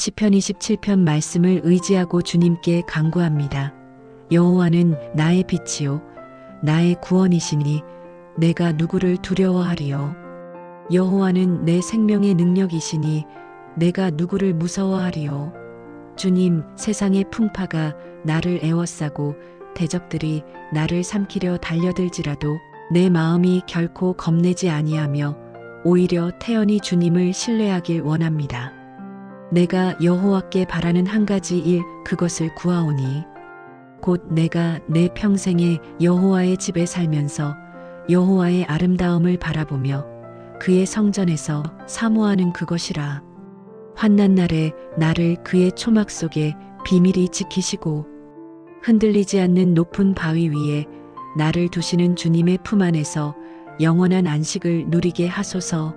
시편 27편 말씀을 의지하고 주님께 간구합니다. 여호와는 나의 빛이요 나의 구원이시니 내가 누구를 두려워하리요 여호와는 내 생명의 능력이시니 내가 누구를 무서워하리요 주님 세상의 풍파가 나를 애워싸고 대적들이 나를 삼키려 달려들지라도 내 마음이 결코 겁내지 아니하며 오히려 태연히 주님을 신뢰하길 원합니다. 내가 여호와께 바라는 한 가지 일 그것을 구하오니 곧 내가 내 평생에 여호와의 집에 살면서 여호와의 아름다움을 바라보며 그의 성전에서 사모하는 그것이라 환난 날에 나를 그의 초막 속에 비밀히 지키시고 흔들리지 않는 높은 바위 위에 나를 두시는 주님의 품 안에서 영원한 안식을 누리게 하소서.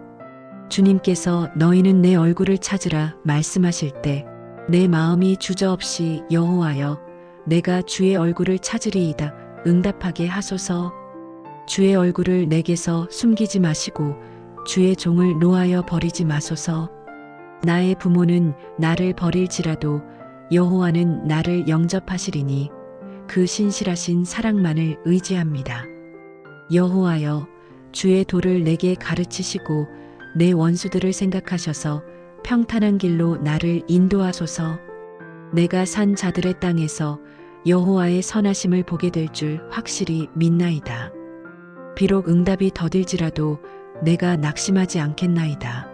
주님께서 너희는 내 얼굴을 찾으라 말씀하실 때 내 마음이 주저없이 여호와여 내가 주의 얼굴을 찾으리이다 응답하게 하소서. 주의 얼굴을 내게서 숨기지 마시고 주의 종을 노하여 버리지 마소서. 나의 부모는 나를 버릴지라도 여호와는 나를 영접하시리니 그 신실하신 사랑만을 의지합니다. 여호와여 주의 도를 내게 가르치시고 내 원수들을 생각하셔서 평탄한 길로 나를 인도하소서. 내가 산 자들의 땅에서 여호와의 선하심을 보게 될 줄 확실히 믿나이다. 비록 응답이 더딜지라도 내가 낙심하지 않겠나이다.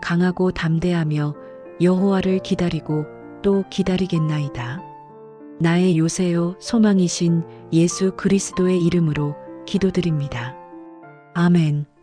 강하고 담대하며 여호와를 기다리고 또 기다리겠나이다. 나의 요새요 소망이신 예수 그리스도의 이름으로 기도드립니다. 아멘.